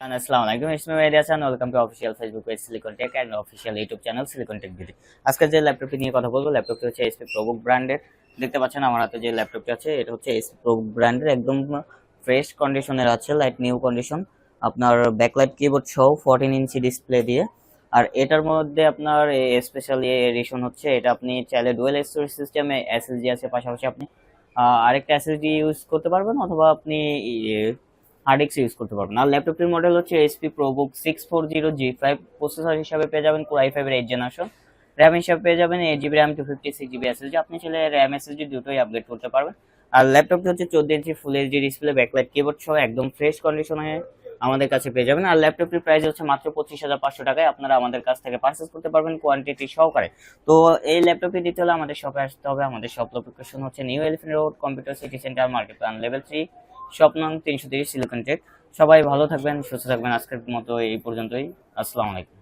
Assalamu alaikum, it's me Medias and welcome to official Facebook page Silicon Tech and official YouTube channel Silicon Tech আজকে যে ল্যাপটপটি নিয়ে কথা বলব ল্যাপটপটি হচ্ছে এসপি প্রোবুক ব্র্যান্ডের দেখতে পাচ্ছেন আমার হাতে যে ল্যাপটপটি আছে এটা হচ্ছে এসপি প্রোবুক ব্র্যান্ডের একদম ফ্রেশ কন্ডিশনের আছে লাইট নিউ কন্ডিশন আপনার ব্যাকলাইট কিবোর্ড সহ ফোরটিন ইঞ্চি ডিসপ্লে দিয়ে। আর এটার মধ্যে আপনার স্পেশাল এডিশন হচ্ছে এটা আপনি চাইলে ডুয়েল স্টোরেজ সিস্টেমে এসএসডি আছে পাশাপাশি আপনি আরেকটা এসএসডি ইউজ করতে পারবেন অথবা আপনি হার্ড ডিস্ক ইউজ করতে পারবেন। আর ল্যাপটপটির মডেল হচ্ছে SP ProBook six four zero G five processor হিসাবে পেয়ে যাবেন কোরাই ফাইভের এইট জেনারেশন র্যাম হিসাবে পেয়ে যাবেন eight GB RAM two fifty six GB SSD আপনি চাইলে র্যাম এসএসডি দুটোই আপগ্রেড করতে পারবেন। আর ল্যাপটপটি হচ্ছে চোদ্দ inch full HD display backlight keyboard সহ একদম ফ্রেশ কন্ডিশনে আমাদের কাছে পেয়ে যাবেন। আর ল্যাপটপটির প্রাইস হচ্ছে মাত্র পঁচিশ হাজার পাঁচশো টাকায় আপনারা আমাদের কাছ থেকে পারচেস করতে পারবেন কোয়ান্টিটি সহকারে। তো এই ল্যাপটপটি দিতে হলে আমাদের শপে আসতে হবে। আমাদের শপ লোকেশন হচ্ছে New Elephant Road computer city centre market plan level three shop তিনশো তিরিশ সিলিকন টেক সবাই ভালো থাকবেন, সুস্থ থাকবেন। আজকের মতো এই পর্যন্তই। আসসালামু আলাইকুম।